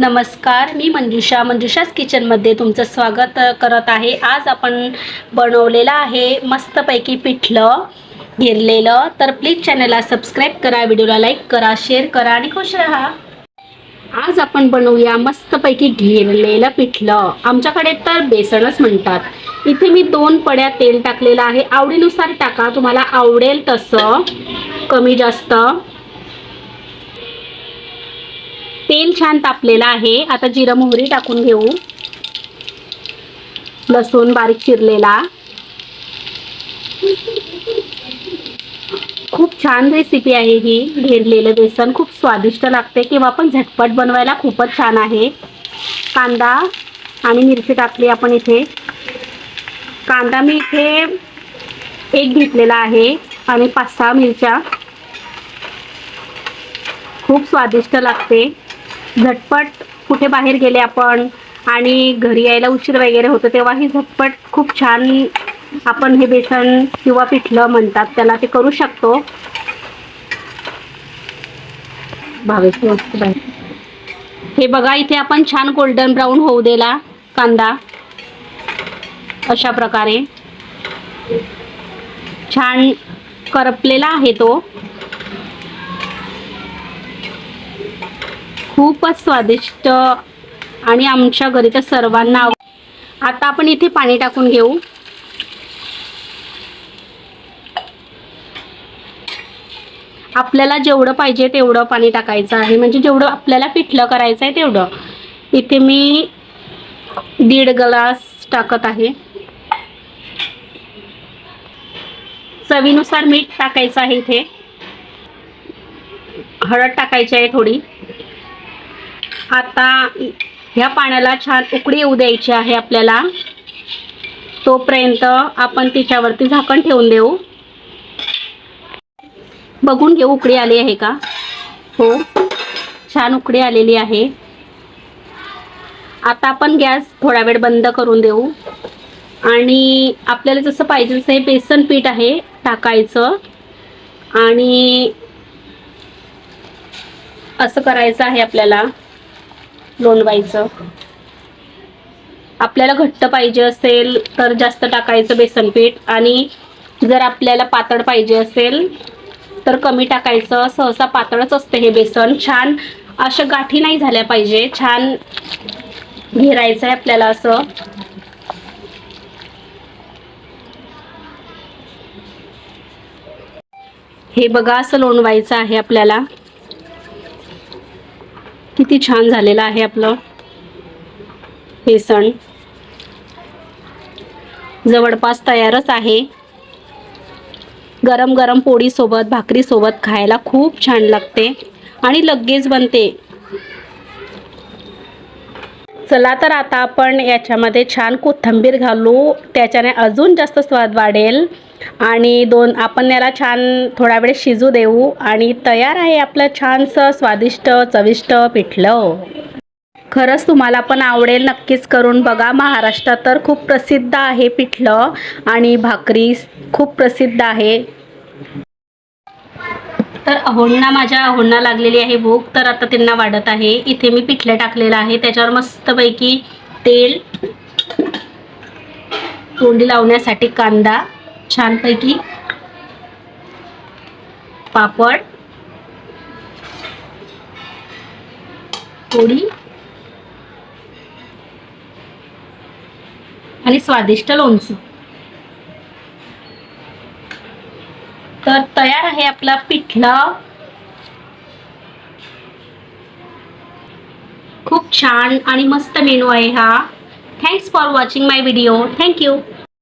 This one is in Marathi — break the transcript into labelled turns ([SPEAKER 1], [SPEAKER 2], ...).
[SPEAKER 1] नमस्कार मी मंजुषा. मंजुषाच किचनमध्ये तुमचं स्वागत करत आहे. आज आपण बनवलेलं आहे मस्तपैकी पिठलं गिरलेलं. तर प्लीज चॅनलला सबस्क्राईब करा व्हिडिओला लाईक करा शेअर करा आणि खुश राहा. आज आपण बनवूया मस्तपैकी घेरलेलं पिठलं. आमच्याकडे तर बेसनच म्हणतात. इथे मी दोन पड्या तेल टाकलेलं आहे. आवडीनुसार टाका. तुम्हाला आवडेल तसं. कमी जास्त. तेल छान तापलेलं आहे. आता जिरं मोहरी टाकून घेऊ. लसूण बारीक चिरलेला. खूप छान रेसिपी आहे ही. घेरलेलं बेसन खूप स्वादिष्ट लागते. किंवा पण झटपट बनवायला खूपच छान आहे. कांदा आणि मिरची टाकली आपण इथे. कांदा मी इथे एक घेतलेला आहे आणि पाच सहा मिरच्या. खूप स्वादिष्ट लागते. झटपट कुठे बाहेर गेले आपण आणि घरी यायला उशीर वगैरे होतो तेव्हाही झटपट खूप छान आपण हे बेसन किंवा पिठलं म्हणतात त्याला ते करू शकतो. भावेश मस्त हे बघा इथे आपण छान गोल्डन ब्राऊन होऊ दिला कांदा. अशा प्रकारे. छान करपलेला आहे तो. खूपच स्वादिष्ट आणि आमच्या घरी तर सर्वांना आता आपण इथे पाणी टाकून घेऊ. आपल्याला जेवढं पाहिजे तेवढं पाणी टाकायचं आहे. म्हणजे जेवढं आपल्याला पिठलं करायचं आहे तेवढं. इथे मी दीड ग्लास टाकत आहे. चवीनुसार मीठ टाकायचं आहे इथे. हळद टाकायची आहे थोडी. आता ह्या पाण्याला छान उकडी येऊ द्यायची आहे आपल्याला. तोपर्यंत आपण तिच्यावरती झाकण ठेवून देऊ. बघून घेऊ उकडी आली आहे का? हो छान उकडी आलेली आहे. आता आपण गॅस थोडा वेळ बंद करून देऊ. आणि आपल्याला जसं पाहिजे तसं हे बेसन पीठ आहे टाकायचं. आणि असं करायचं आहे आपल्याला. लोणवायचं आपल्याला घट्ट पाहिजे असेल तर जास्त टाकायचं बेसन पीठ आणि जर आपल्याला पातळ पाहिजे असेल तर कमी टाकायचं. सहसा पातळच असते हे बेसन. छान अशा गाठी नाही झाल्या पाहिजे. छान घेरायचं आहे आपल्याला असं. हे बघा असं लोणवायचं आहे आपल्याला. किती छान झालेलं आहे आपलं बेसन जवळपास तयारच आहे. गरम गरम पोळीसोबत भाकरीसोबत खायला खूप छान लागते आणि लगेच बनते. चला तर आता आपण याच्यामध्ये छान कोथिंबीर घालू. त्याच्याने अजून जास्त स्वाद वाढेल. आणि दोन आपण याला छान थोडा वेळ शिजू देऊ. आणि तयार आहे आपलं छानसं स्वादिष्ट चविष्ट पिठलं. खरंच तुम्हाला पण आवडेल नक्कीच करून बघा. महाराष्ट्रात तर खूप प्रसिद्ध आहे पिठलं आणि भाकरी खूप प्रसिद्ध आहे. तर अहोणना माझ्या अहोणना लागलेली आहे भूक तर आता त्यांना वाढत आहे. इथे मी पिठलं टाकलेलं आहे. त्याच्यावर मस्तपैकी तेल तोंडी लावण्यासाठी कांदा छानपैकी पापड पोळी आणि स्वादिष्ट लोणचं. तर तयार आहे आपला पिठला. खूप छान आणि मस्त मेनू आहे हा. Thanks for watching my video thank you